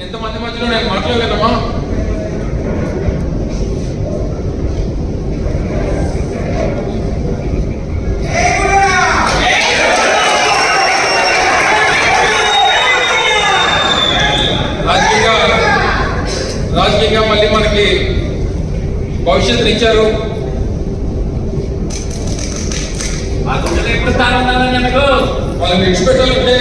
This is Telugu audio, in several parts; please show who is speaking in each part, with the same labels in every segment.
Speaker 1: ఎంతమంది మధ్యలో నేను మాట్లాడలేదమ్మా రాజకీయంగా మళ్ళీ మనకి భవిష్యత్తుని ఇచ్చారు. వాళ్ళని విడిచిపెట్టాలంటే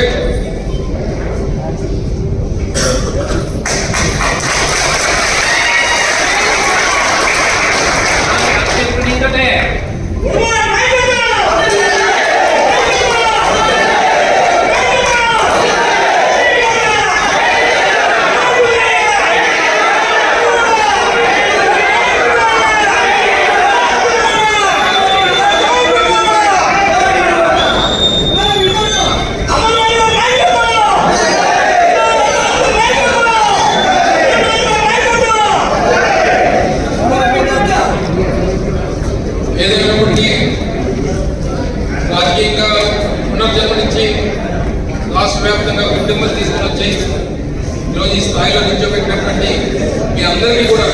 Speaker 1: ఏదైనప్పటికీ రాజకీయంగా పునర్జన్మనిచ్చి రాష్ట్ర వ్యాప్తంగా ఉద్యమాలు తీసుకుని వచ్చి ఈరోజు ఈ స్థాయిలో నిల్చోబెట్టినటువంటి మీ అందరినీ కూడా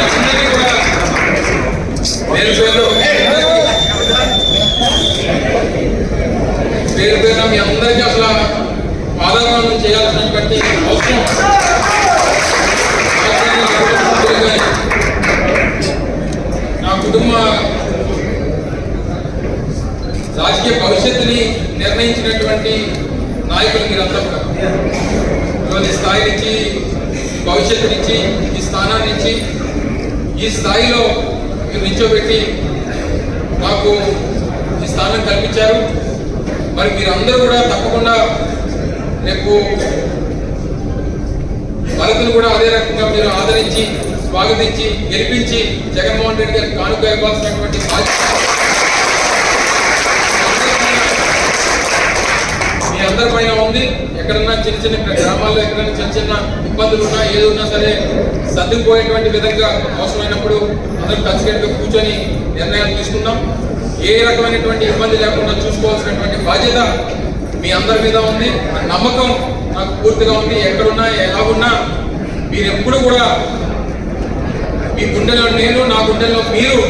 Speaker 1: మీ కూడా పేరు పేరు పేరు పేరు మీ అందరికీ అసలు పాదాలను చేయాల్సినటువంటి అవసరం నా కుటుంబ రాజకీయ భవిష్యత్తుని నిర్ణయించినటువంటి నాయకులు మీరంతా కూడా. స్థాయి నుంచి భవిష్యత్తు నుంచి ఈ స్థానాన్ని ఇచ్చి ఈ స్థాయిలో మీరు నిల్చోబెట్టి మాకు ఈ స్థానం కల్పించారు. మరి మీరందరూ కూడా తప్పకుండా రేపు భరతులు కూడా అదే రకంగా మీరు ఆదరించి స్వాగతించి గెలిపించి జగన్మోహన్ రెడ్డి గారికి కానుక ఇవ్వాల్సినటువంటి బాధ్యత. మీ అందరి పైన ఉంది. ఎక్కడన్నా చిన్న చిన్న గ్రామాల్లో ఎక్కడన్నా చిన్న చిన్న ఇబ్బందులు ఉన్నా ఏది ఉన్నా సరే సర్దుకుపోయేటువంటి విధంగా అవసరమైనప్పుడు అందరూ కలిసికట్టుగా కూర్చొని నిర్ణయాలు తీసుకుందాం. ఏ రకమైనటువంటి ఇబ్బంది లేకుండా చూసుకోవాల్సినటువంటి బాధ్యత మీ అందరి మీద ఉంది. నమ్మకం నాకు పూర్తిగా ఉంది. ఎక్కడున్నా ఎలా ఉన్నా మీరు ఎప్పుడు కూడా మీ గుండెలో నేను నా గుండెలో మీరు.